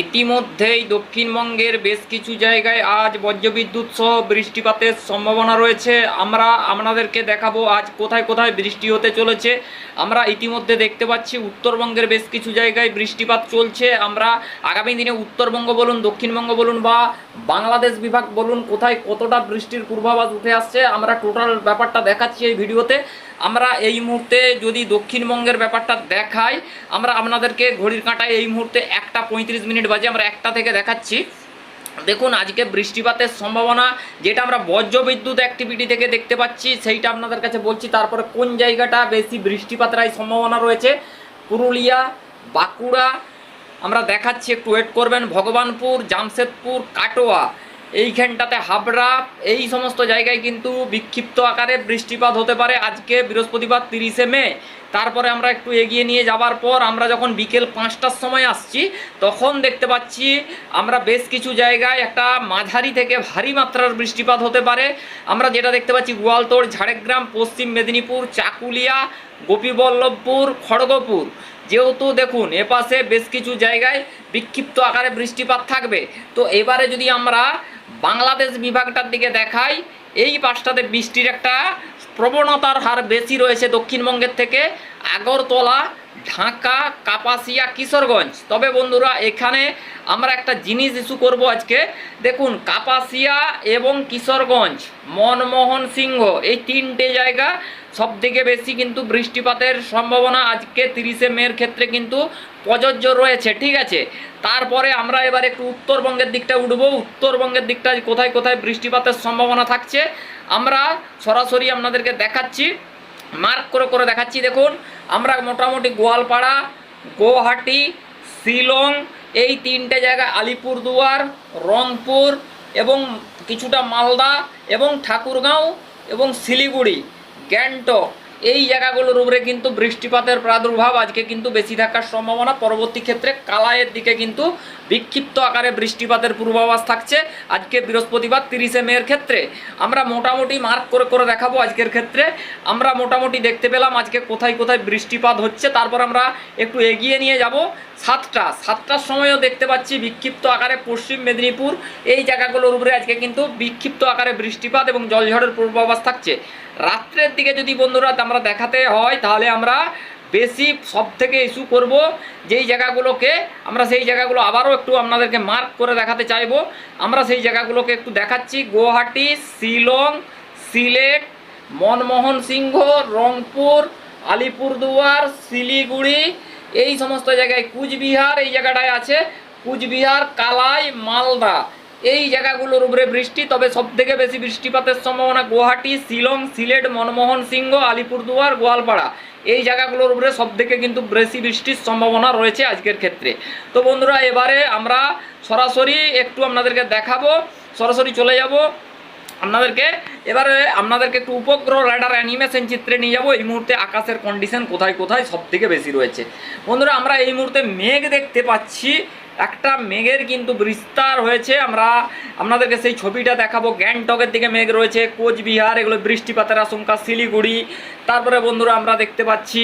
ইতিমধ্যেই দক্ষিণবঙ্গের বেশ কিছু জায়গায় আজ বজ্রবিদ্যুৎ সহ বৃষ্টিপাতের সম্ভাবনা রয়েছে। আমরা আপনাদেরকে দেখাবো আজ কোথায় কোথায় বৃষ্টি হতে চলেছে। আমরা ইতিমধ্যে দেখতে পাচ্ছি উত্তরবঙ্গের বেশ কিছু জায়গায় বৃষ্টিপাত চলছে। আমরা আগামী দিনে উত্তরবঙ্গ বলুন, দক্ষিণবঙ্গ বলুন বা বাংলাদেশ বিভাগ বলুন, কোথায় কতটা বৃষ্টির পূর্বাভাস উঠে আসছে, আমরা টোটাল ব্যাপারটা দেখাচ্ছি এই ভিডিওতে। আমরা এই মুহূর্তে যদি দক্ষিণবঙ্গের ব্যাপারটা দেখাই, আমরা আপনাদেরকে ঘড়ির কাঁটায় এই মুহূর্তে একটা পঁয়ত্রিশ মিনিট বাজে আমরা একটা থেকে দেখাচ্ছি। দেখুন, আজকে বৃষ্টিপাতের সম্ভাবনা, যেটা আমরা বজ্রবিদ্যুৎ অ্যাক্টিভিটি থেকে দেখতে পাচ্ছি, সেইটা আপনাদের কাছে বলছি। তারপরে কোন জায়গাটা বেশি বৃষ্টিপাতের সম্ভাবনা রয়েছে? পুরুলিয়া, বাঁকুড়া, আমরা দেখাচ্ছি, একটু ওয়েট করবেন। ভগবানপুর, জামশেদপুর, কাটোয়া। এইখানটাতে হাবড়া, এই সমস্ত জায়গায় কিন্তু বিক্ষিপ্ত আকারে বৃষ্টিপাত হতে পারে আজকে বৃহস্পতিবার তিরিশে মে। তারপরে আমরা একটু এগিয়ে নিয়ে যাবার পর আমরা যখন বিকেল পাঁচটার সময় আসছি, তখন দেখতে পাচ্ছি আমরা বেশ কিছু জায়গায় একটা মাঝারি থেকে ভারী মাত্রার বৃষ্টিপাত হতে পারে। আমরা যেটা দেখতে পাচ্ছি গোয়ালতোড়, ঝাড়গ্রাম, পশ্চিম মেদিনীপুর, চাকুলিয়া, গোপীবল্লভপুর, খড়গপুর। যেহেতু দেখুন, এপাশে বেশ কিছু জায়গায় বিক্ষিপ্ত আকারে বৃষ্টিপাত থাকবে। তো এবারে যদি আমরা বাংলাদেশ বিভাগটার দিকে দেখাই, এই পাশটাতে বৃষ্টির একটা প্রবণতার হার বেশি রয়েছে দক্ষিণবঙ্গের থেকে আগরতলা ঢাকা কাপাসিয়া কিশোরগঞ্জ। তবে বন্ধুরা, এখানে আমরা একটা জিনিস ইস্যু করব আজকে। দেখুন, কাপাসিয়া এবং কিশোরগঞ্জ, মনমোহন সিংহ, এই তিনটে জায়গা সব থেকে বেশি কিন্তু বৃষ্টিপাতের সম্ভাবনা আজকে তিরিশে মের ক্ষেত্রে কিন্তু প্রযোজ্য রয়েছে, ঠিক আছে? তারপরে আমরা এবার একটু উত্তরবঙ্গের দিকটা উঠবো। উত্তরবঙ্গের দিকটা কোথায় কোথায় বৃষ্টিপাতের সম্ভাবনা থাকছে, আমরা সরাসরি আপনাদেরকে দেখাচ্ছি। মার্ক করে করে দেখাচ্ছি, দেখুন। আমরা মোটামুটি গোয়ালপাড়া গুয়াহাটি শিলং, এই তিনটে জায়গা, আলিপুরদুয়ার, রংপুর এবং কিছুটা মালদা এবং ঠাকুরগাঁও এবং শিলিগুড়ি, গ্যাংটক। এই জায়গাগুলোর উপরে কিন্তু বৃষ্টিপাতের প্রাদুর্ভাব আজকে কিন্তু বেশি থাকার সম্ভাবনা। পরবর্তী ক্ষেত্রে কালায়ের দিকে কিন্তু বিক্ষিপ্ত আকারে বৃষ্টিপাতের পূর্বাভাস থাকছে আজকে বৃহস্পতিবার তিরিশে মেয়ের ক্ষেত্রে। আমরা মোটামুটি মার্ক করে করে দেখাবো আজকের ক্ষেত্রে। আমরা মোটামুটি দেখতে পেলাম আজকে কোথায় কোথায় বৃষ্টিপাত হচ্ছে। তারপর আমরা একটু এগিয়ে নিয়ে যাব সাতটা। সাতটার সময়ও দেখতে পাচ্ছি বিক্ষিপ্ত আকারে পশ্চিম মেদিনীপুর। এই জায়গাগুলোর উপরে আজকে কিন্তু বিক্ষিপ্ত আকারে বৃষ্টিপাত এবং জলঝড়ের পূর্বাভাস থাকছে। রাত্রের দিকে যদি বন্ধুরা আমরা দেখাতে হয়, তাহলে আমরা বেশি সব থেকে ইস্যু করব যেই জায়গাগুলোকে। আমরা সেই জায়গাগুলো আবারও একটু আপনাদেরকে মার্ক করে দেখাতে চাইব। আমরা সেই জায়গাগুলোকে একটু দেখাচ্ছি। গুয়াহাটি, শিলং, সিলেট, মনমোহন সিংহ, রংপুর, আলিপুরদুয়ার, শিলিগুড়ি, এই সমস্ত জায়গায় কুচবিহার, এই জায়গাটায় আছে কুচবিহার, কালাই, মালদা। এই জায়গাগুলোর উপরে বৃষ্টি, তবে সব থেকে বেশি বৃষ্টিপাতের সম্ভাবনা গুয়াহাটি, শিলং, সিলেট, মনমোহন সিংহ, আলিপুরদুয়ার, গোয়ালপাড়া। এই জায়গাগুলোর উপরে সব থেকে কিন্তু বেশি বৃষ্টির সম্ভাবনা রয়েছে আজকের ক্ষেত্রে। তো বন্ধুরা, এবারে আমরা সরাসরি একটু আপনাদেরকে দেখাবো, সরাসরি চলে যাব আপনাদেরকে। এবারে আপনাদেরকে একটু উপগ্রহ রাডার অ্যানিমেশন চিত্রে নিয়ে যাব। এই মুহূর্তে আকাশের কন্ডিশন কোথায় কোথায় সব থেকে বেশি রয়েছে। বন্ধুরা, আমরা এই মুহূর্তে মেঘ দেখতে পাচ্ছি। একটা মেঘের কিন্তু বিস্তার হয়েছে। আমরা আপনাদেরকে সেই ছবিটা দেখাবো। গ্যাংটকের দিকে মেঘ রয়েছে, কোচবিহার, এগুলো বৃষ্টিপাতের আশঙ্কা, শিলিগুড়ি। তারপরে বন্ধুরা আমরা দেখতে পাচ্ছি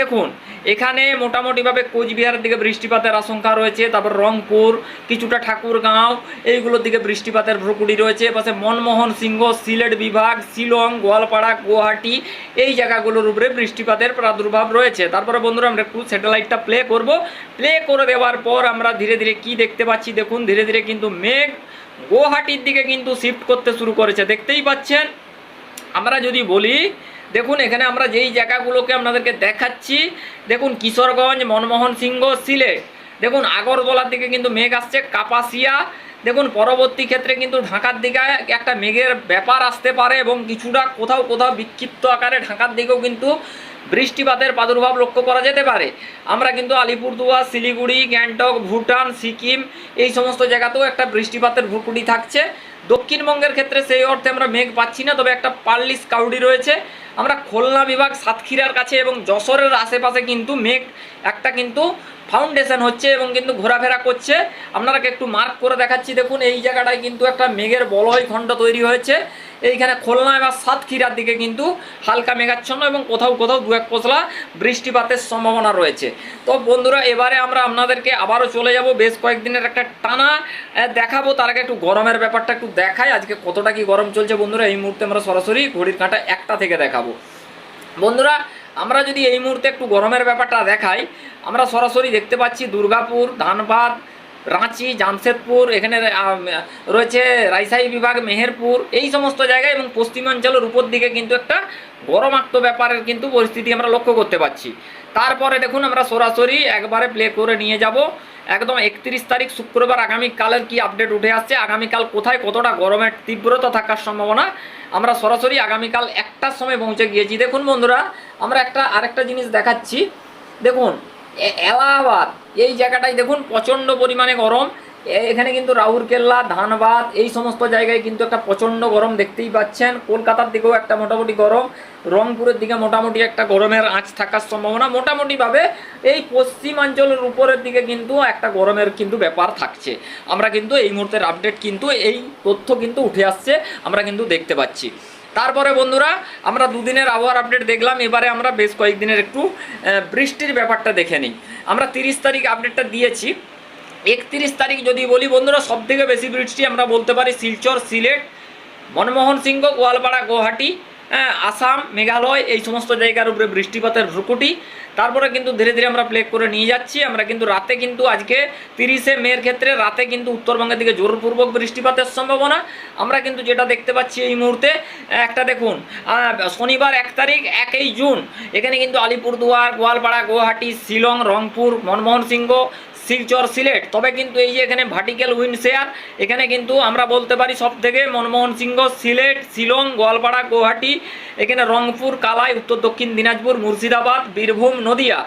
দেখুন, এখানে মোটামুটিভাবে কোচবিহারের দিকে বৃষ্টিপাতের আশঙ্কা রয়েছে। তারপর রংপুর, কিছুটা ঠাকুরগাঁও, এইগুলোর দিকে বৃষ্টিপাতের ভ্রুকুটি রয়েছে। পাশে মনমোহন সিংহ, সিলেট বিভাগ, শিলং, গোয়ালপাড়া, গুয়াহাটি, এই জায়গাগুলোর উপরে বৃষ্টিপাতের প্রাদুর্ভাব রয়েছে। তারপরে বন্ধুরা আমরা একটু স্যাটেলাইটটা প্লে করব। প্লে করে দেওয়ার পর আমরা ধীরে ধীরে কি দেখতে পাচ্ছি? দেখুন, ধীরে ধীরে কিন্তু মেঘ গুয়াহাটির দিকে কিন্তু শিফট করতে শুরু করেছে। দেখতেই পাচ্ছেন? আমরা যদি বলি, দেখুন, এখানে আমরা যেই জায়গাগুলোকে আপনাদেরকে দেখাচ্ছি, দেখুন, কিশোরগঞ্জ, মনমোহন সিংহ, সিলেট। দেখুন, আগরতলার দিকে কিন্তু মেঘ আসছে, কাপাসিয়া দেখুন, পরবর্তী ক্ষেত্রে কিন্তু ঢাকার দিকে একটা মেঘের ব্যাপার আসতে পারে এবং কিছুটা কোথাও কোথাও বিক্ষিপ্ত আকারে ঢাকার দিকেও কিন্তু বৃষ্টিপাতের প্রাদুর্ভাব লক্ষ্য করা যেতে পারে। আমরা কিন্তু আলিপুরদুয়ার, শিলিগুড়ি, গ্যাংটক, ভুটান, সিকিম এই সমস্ত জায়গাতেও একটা বৃষ্টিপাতের ভুকুটি থাকছে। দক্ষিণবঙ্গের ক্ষেত্রে সেই অর্থে আমরা মেঘ পাচ্ছি না, তবে একটা পার্লিস কাউডি রয়েছে। আমরা খুলনা বিভাগ সাতক্ষীরার কাছে এবং যশোরের আশেপাশে কিন্তু মেঘ, একটা কিন্তু ফাউন্ডেশন হচ্ছে এবং কিন্তু ঘোরাফেরা করছে। আপনারা একটু মার্ক করে দেখাচ্ছি। দেখুন, এই জায়গাটায় কিন্তু একটা মেঘের বলয় খণ্ড তৈরি হয়েছে। এইখানে খুলনা বা সাতক্ষীরার দিকে কিন্তু হালকা মেঘাচ্ছন্ন এবং কোথাও কোথাও দু এক পশলা বৃষ্টিপাতের সম্ভাবনা রয়েছে। তো বন্ধুরা, এবারে আমরা আপনাদেরকে আবারও চলে যাব। বেশ কয়েকদিনের একটা টানা দেখাবো। তার আগে একটু গরমের ব্যাপারটা একটু দেখাই। আজকে কতটা কি গরম চলছে বন্ধুরা, এই মুহূর্তে আমরা সরাসরি ঘড়ির কাঁটা একটা থেকে দেখাবো। বন্ধুরা, আমরা যদি এই মুহূর্তে একটু গরমের ব্যাপারটা দেখাই, আমরা সরাসরি দেখতে পাচ্ছি দুর্গাপুর, ধানবাদ রাঁচি, জামশেদপুর, এখানে রয়েছে রাইসাই বিভাগ, মেহেরপুর, এই সমস্ত জায়গায় এবং পশ্চিমাঞ্চলের উপর দিকে কিন্তু একটা গরমাক্ত ব্যাপারের কিন্তু পরিস্থিতি আমরা লক্ষ্য করতে পারছি। তারপরে দেখুন আমরা সরাসরি একবারে প্লে করে নিয়ে যাব। একদম একত্রিশ তারিখ শুক্রবার আগামীকালের কি আপডেট উঠে আসছে, আগামীকাল কোথায় কতটা গরমের তীব্রতা থাকার সম্ভাবনা, আমরা সরাসরি আগামীকাল একটার সময় পৌঁছে গিয়েছি। দেখুন বন্ধুরা, আমরা একটা আরেকটা জিনিস দেখাচ্ছি। দেখুন এলাহাবাদ এই জায়গাটায় দেখুন প্রচণ্ড পরিমাণে গরম। এখানে কিন্তু রাউরকেল্লা, ধানবাদ, এই সমস্ত জায়গায় কিন্তু একটা প্রচণ্ড গরম দেখতেই পাচ্ছেন। কলকাতার দিকেও একটা মোটামুটি গরম। রংপুরের দিকে মোটামুটি একটা গরমের আঁচ থাকার সম্ভাবনা। মোটামুটিভাবে এই পশ্চিমাঞ্চলের উপরের দিকে কিন্তু একটা গরমের কিন্তু ব্যাপার থাকছে। আমরা কিন্তু এই মুহূর্তের আপডেট কিন্তু এই তথ্য কিন্তু উঠে আসছে। আমরা কিন্তু দেখতে পাচ্ছি। তারপরে বন্ধুরা, আমরা দুদিনের আবহাওয়ার আপডেট দেখলাম, এবারে আমরা বেশ কয়েকদিনের একটু বৃষ্টির ব্যাপারটা দেখে নিই। আমরা তিরিশ তারিখ আপডেটটা দিয়েছি। একত্রিশ তারিখ যদি বলি বন্ধুরা সব থেকে বেশি বৃষ্টি আমরা বলতে পারি শিলচর, সিলেট, মনমোহন সিংহ, গোয়ালপাড়া, গুয়াহাটি আসাম, মেঘালয়, এই সমস্ত জায়গার উপরে বৃষ্টিপাতের ভ্রুকুটি তারপরে কিন্তু ধীরে ধীরে আমরা প্লে করে নিয়ে যাচ্ছি। আমরা কিন্তু রাতে কিন্তু আজকে তিরিশে মের ক্ষেত্রে রাতে কিন্তু উত্তরবঙ্গের দিকে জোরপূর্বক বৃষ্টিপাতের সম্ভাবনা। আমরা কিন্তু যেটা দেখতে পাচ্ছি এই মুহূর্তে, একটা দেখুন শনিবার এক তারিখ, একই জুন। এখানে কিন্তু আলিপুরদুয়ার, গোয়ালপাড়া, গুয়াহাটি, শিলং, রংপুর, মনমোহন সিংহ শিলচর সিলেট। তবে কিন্তু এই যে এখানে ভার্টিক্যাল উইন্ড শেয়ার এখানে কিন্তু আমরা বলতে পারি সব থেকে মনমোহন সিংহ সিলেট, শিলং, গোয়ালপাড়া গুয়াহাটি এখানে রংপুর, কালাই, উত্তর দক্ষিণ দিনাজপুর, মুর্শিদাবাদ, বীরভূম, নদিয়া।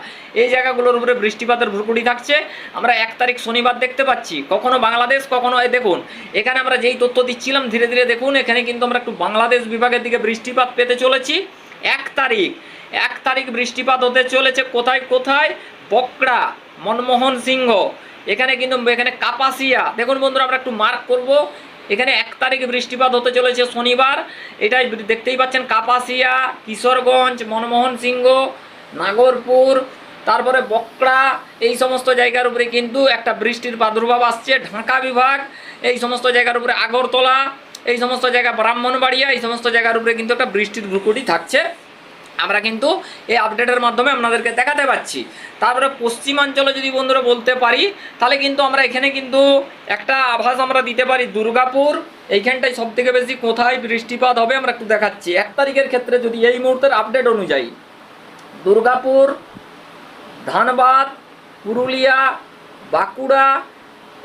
এই জায়গাগুলোর উপরে বৃষ্টিপাতের ভ্রুকুটি থাকছে। আমরা এক তারিখ শনিবার দেখতে পাচ্ছি। কখনো বাংলাদেশ, কখনো দেখুন। এখানে আমরা যেই তথ্য দিচ্ছিলাম, ধীরে ধীরে দেখুন, এখানে কিন্তু আমরা একটু বাংলাদেশ বিভাগের দিকে বৃষ্টিপাত পেতে চলেছি। এক তারিখ এক তারিখ বৃষ্টিপাত হতে চলেছে কোথায় কোথায়? বকড়া মনমোহন সিংহ। এখানে কিন্তু এখানে কাপাসিয়া। দেখুন বন্ধুরা, আমরা একটু মার্ক করব। এখানে এক তারিখে বৃষ্টিপাত হতে চলেছে শনিবার। এটাই দেখতেই পাচ্ছেন, কাপাসিয়া, কিশোরগঞ্জ, মনমোহন সিংহ, নাগরপুর, তারপরে বকড়া এই সমস্ত জায়গার উপরে কিন্তু একটা বৃষ্টির প্রাদুর্ভাব আসছে। ঢাকা বিভাগ, এই সমস্ত জায়গার উপরে আগরতলা, এই সমস্ত জায়গা ব্রাহ্মণবাড়িয়া, এই সমস্ত জায়গার উপরে কিন্তু একটা বৃষ্টির ভ্রুকুটি থাকছে। আমরা কিন্তু এই আপডেটের মাধ্যমে আপনাদেরকে দেখাতে পাচ্ছি। তারপরে পশ্চিমাঞ্চলে যদি বন্ধুরা বলতে পারি, তাহলে কিন্তু আমরা এখানে কিন্তু একটা আভাস আমরা দিতে পারি। দুর্গাপুর, এইখানটায় সব থেকে বেশি কোথায় বৃষ্টিপাত হবে আমরা একটু দেখাচ্ছি। এক তারিখের ক্ষেত্রে যদি এই মুহূর্তের আপডেট অনুযায়ী দুর্গাপুর, ধানবাদ, পুরুলিয়া, বাঁকুড়া,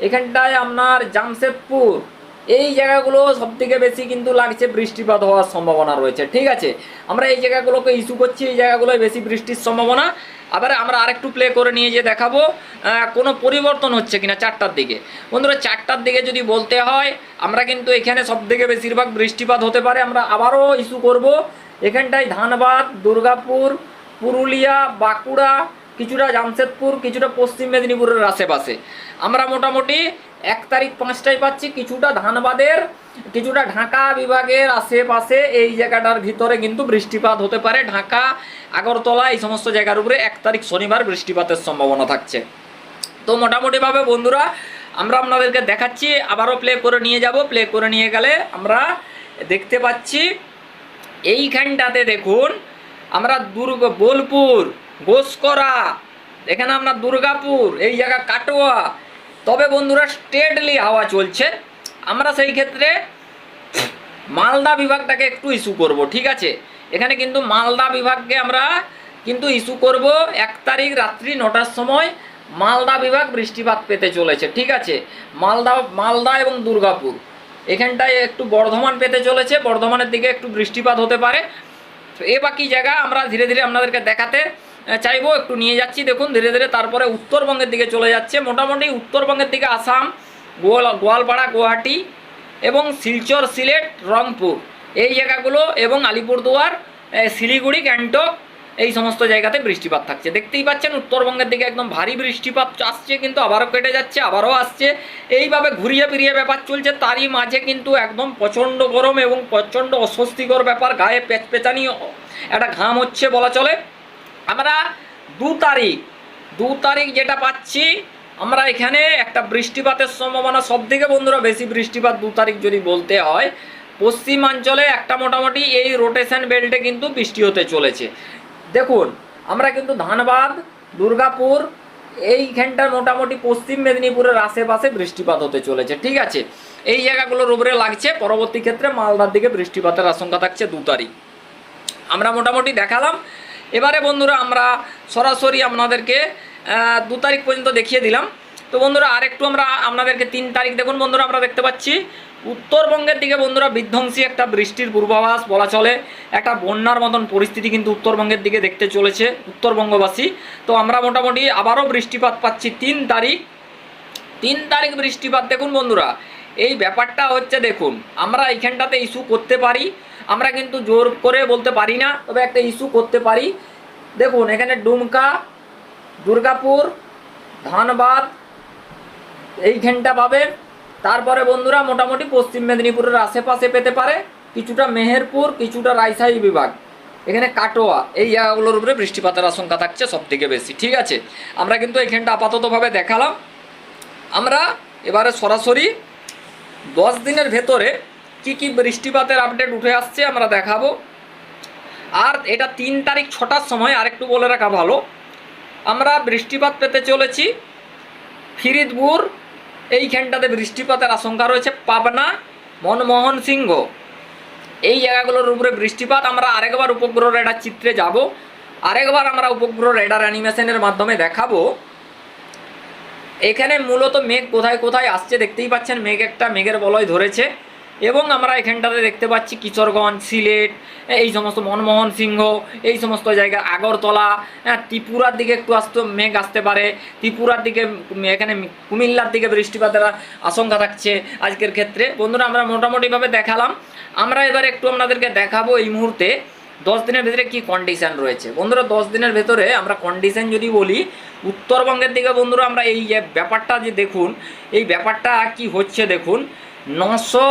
এখানটায় আপনার জামশেদপুর এই জায়গাগুলো সব থেকে বেশি কিন্তু লাগছে বৃষ্টিপাত হওয়ার সম্ভাবনা রয়েছে, ঠিক আছে? আমরা এই জায়গাগুলোকে ইস্যু করছি, এই জায়গাগুলোয় বেশি বৃষ্টির সম্ভাবনা। আবার আমরা আরেকটু প্লে করে নিয়ে যে দেখাবো কোনো পরিবর্তন হচ্ছে কিনা চারটার দিকে। বন্ধুরা, চারটার দিকে যদি বলতে হয়, আমরা কিন্তু এখানে সব থেকে বেশিরভাগ বৃষ্টিপাত হতে পারে, আমরা আবারও ইস্যু করব। এখানটায় ধানবাদ, দুর্গাপুর, পুরুলিয়া, বাঁকুড়া, কিছুটা জামশেদপুর, কিছুটা পশ্চিম মেদিনীপুরের আশেপাশে। আমরা মোটামুটি এক তারিখ পাঁচটায় পাচ্ছি, কিছুটা ধানবাদের, কিছুটা ঢাকা বিভাগের আশেপাশে এই জায়গাটার ভিতরে কিন্তু বৃষ্টিপাত হতে পারে। ঢাকা, আগরতলা এই সমস্ত জায়গার উপরে এক তারিখ শনিবার বৃষ্টিপাতের সম্ভাবনা থাকছে। তো মোটামুটিভাবে বন্ধুরা, আমরা আপনাদেরকে দেখাচ্ছি, আবারও প্লে করে নিয়ে যাব। প্লে করে নিয়ে গেলে আমরা দেখতে পাচ্ছি, এইখানটাতে দেখুন, আমরা দুর্গ, বোলপুর, গোসকরা, এখানে আমরা দুর্গাপুর, এই জায়গা কাটোয়া তবে বন্ধুরা স্টেটলি হাওয়া চলছে। আমরা সেই ক্ষেত্রে মালদা বিভাগটাকে একটু ইস্যু করব, ঠিক আছে? এখানে কিন্তু মালদা বিভাগকে আমরা কিন্তু ইস্যু করব এক তারিখ রাত্রি নটার সময় মালদা বিভাগ বৃষ্টিপাত পেতে চলেছে, ঠিক আছে? মালদা মালদা এবং দুর্গাপুর। এখানটায় একটু বর্ধমান পেতে চলেছে, বর্ধমানের দিকে একটু বৃষ্টিপাত হতে পারে। এ বাকি জায়গা আমরা ধীরে ধীরে আপনাদেরকে দেখাতে চাইব একটু নিয়ে যাচ্ছি। দেখুন, ধীরে ধীরে তারপরে উত্তরবঙ্গের দিকে চলে যাচ্ছে। মোটামুটি উত্তরবঙ্গের দিকে আসাম, গোয়াল, গোয়ালপাড়া, গুয়াহাটি এবং শিলচর, সিলেট, রংপুর এই জায়গাগুলো এবং আলিপুরদুয়ার শিলিগুড়ি, গ্যাংটক এই সমস্ত জায়গাতে বৃষ্টিপাত থাকছে। দেখতেই পাচ্ছেন, উত্তরবঙ্গের দিকে একদম ভারী বৃষ্টিপাত আসছে, কিন্তু আবারও কেটে যাচ্ছে, আবারও আসছে। এইভাবে ঘুরিয়ে ফিরিয়ে ব্যাপার চলছে, তারই মাঝে কিন্তু একদম প্রচণ্ড গরম এবং প্রচণ্ড অস্বস্তিকর ব্যাপার, গায়ে পেচপেচানি, একটা ঘাম হচ্ছে বলা চলে। আমরা দু তারিখ দু তারিখ যেটা পাচ্ছি, আমরা এখানে একটা বৃষ্টিপাতের সম্ভাবনা সব থেকে বন্ধুরা বেশি বৃষ্টিপাত দু তারিখ যদি বলতে হয়, পশ্চিমাঞ্চলে একটা মোটামুটি এই রোটেশন বেল্টে কিন্তু বৃষ্টি হতে চলেছে। দেখুন, আমরা কিন্তু ধানবাদ, দুর্গাপুর এইখানটার মোটামুটি পশ্চিম মেদিনীপুরের আশেপাশে বৃষ্টিপাত হতে চলেছে, ঠিক আছে? এই জায়গাগুলোর উপরে লাগছে, পরবর্তী ক্ষেত্রে মালদার দিকে বৃষ্টিপাতের আশঙ্কা থাকছে দু তারিখ। আমরা মোটামুটি দেখালাম এবারে বন্ধুরা আমরা সরাসরি আপনাদেরকে দু তারিখ পর্যন্ত দেখিয়ে দিলাম। তো বন্ধুরা, আরেকটু আমরা আপনাদেরকে তিন তারিখ, দেখুন বন্ধুরা, আমরা দেখতে পাচ্ছি। উত্তরবঙ্গের দিকে বন্ধুরা, বিধ্বংসী একটা বৃষ্টির পূর্বাভাস বলা চলে। একটা বন্যার মতন পরিস্থিতি কিন্তু উত্তরবঙ্গের দিকে দেখতে চলেছে উত্তরবঙ্গবাসী। তো আমরা মোটামুটি আবারও বৃষ্টিপাত পাচ্ছি তিন তারিখ। তিন তারিখ বৃষ্টিপাত, দেখুন বন্ধুরা, এই ব্যাপারটা হচ্ছে, দেখুন, আমরা এইখানটাতে ইস্যু করতে পারি। আমরা কিন্তু জোর করে বলতে পারি না, তবে একটা ইস্যু করতে পারি। দেখুন, এখানে ডুমকা, দুর্গাপুর, ধানবাদ, এইখানটা পাবে। তারপরে বন্ধুরা, মোটামুটি পশ্চিম মেদিনীপুরের আশেপাশে পেতে পারে। কিছুটা মেহেরপুর, কিছুটা রাজশাহী বিভাগ। এখানে কাটোয়া, এই জায়গাগুলোর উপরে বৃষ্টিপাতের আশঙ্কা থাকছে সব থেকে বেশি, ঠিক আছে? আমরা কিন্তু এইখানটা আপাততভাবে দেখালাম। আমরা এবারে সরাসরি দশ দিনের ভেতরে কি কি বৃষ্টিপাতের আপডেট উঠে আসছে আমরা দেখাবো। আর এটা তিন তারিখ ছটার সময় আরেকটু বলে রাখা ভালো। আমরা বৃষ্টিপাত পেতে চলেছি। ফিরিদপুর, এইখানটাতে বৃষ্টিপাতের আশঙ্কা রয়েছে। পাবনা, মনমোহন সিংহ, এই জায়গাগুলোর উপরে বৃষ্টিপাত। আমরা আরেকবার উপগ্রহ রেডার চিত্রে যাব। আরেকবার আমরা উপগ্রহ রেডার অ্যানিমেশনের মাধ্যমে দেখাবো। এখানে মূলত মেঘ কোথায় কোথায় আসছে দেখতেই পাচ্ছেন। মেঘ একটা মেঘের বলয় ধরেছে। এবং আমরা এখানটাতে দেখতে পাচ্ছি কিশোরগঞ্জ, সিলেট, এই সমস্ত মনমোহন সিংহ, এই সমস্ত জায়গা, আগরতলা হ্যাঁ ত্রিপুরার দিকে একটু আসতে মেঘ আসতে পারে, ত্রিপুরার দিকে এখানে কুমিল্লার দিকে বৃষ্টিপাতের আশঙ্কা থাকছে আজকের ক্ষেত্রে। বন্ধুরা, আমরা মোটামুটিভাবে দেখালাম। আমরা এবার একটু আপনাদেরকে দেখাবো এই মুহূর্তে দশ দিনের ভেতরে কি কন্ডিশন রয়েছে। বন্ধুরা, দশ দিনের ভেতরে আমরা কন্ডিশন যদি বলি, উত্তরবঙ্গের দিকে বন্ধুরা, আমরা এই ব্যাপারটা যে দেখুন, এই ব্যাপারটা কি হচ্ছে দেখুন, নশো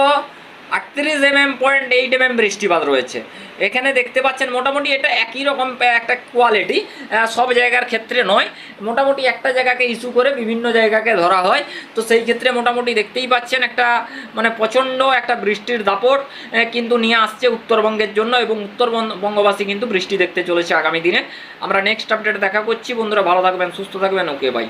আটত্রিশ M M point eight M M বৃষ্টিপাত রয়েছে। এখানে দেখতে পাচ্ছেন মোটামুটি এটা একই রকম একটা কোয়ালিটি সব জায়গার ক্ষেত্রে নয়। মোটামুটি একটা জায়গাকে ইস্যু করে বিভিন্ন জায়গাকে ধরা হয়। তো সেই ক্ষেত্রে মোটামুটি দেখতেই পাচ্ছেন একটা মানে প্রচণ্ড একটা বৃষ্টির দাপট কিন্তু নিয়ে আসছে উত্তরবঙ্গের জন্য এবং উত্তরবঙ্গবাসী কিন্তু বৃষ্টি দেখতে চলেছে আগামী দিনে। আমরা নেক্সট আপডেট দেখা করছি। বন্ধুরা ভালো থাকবেন, সুস্থ থাকবেন। Okay bye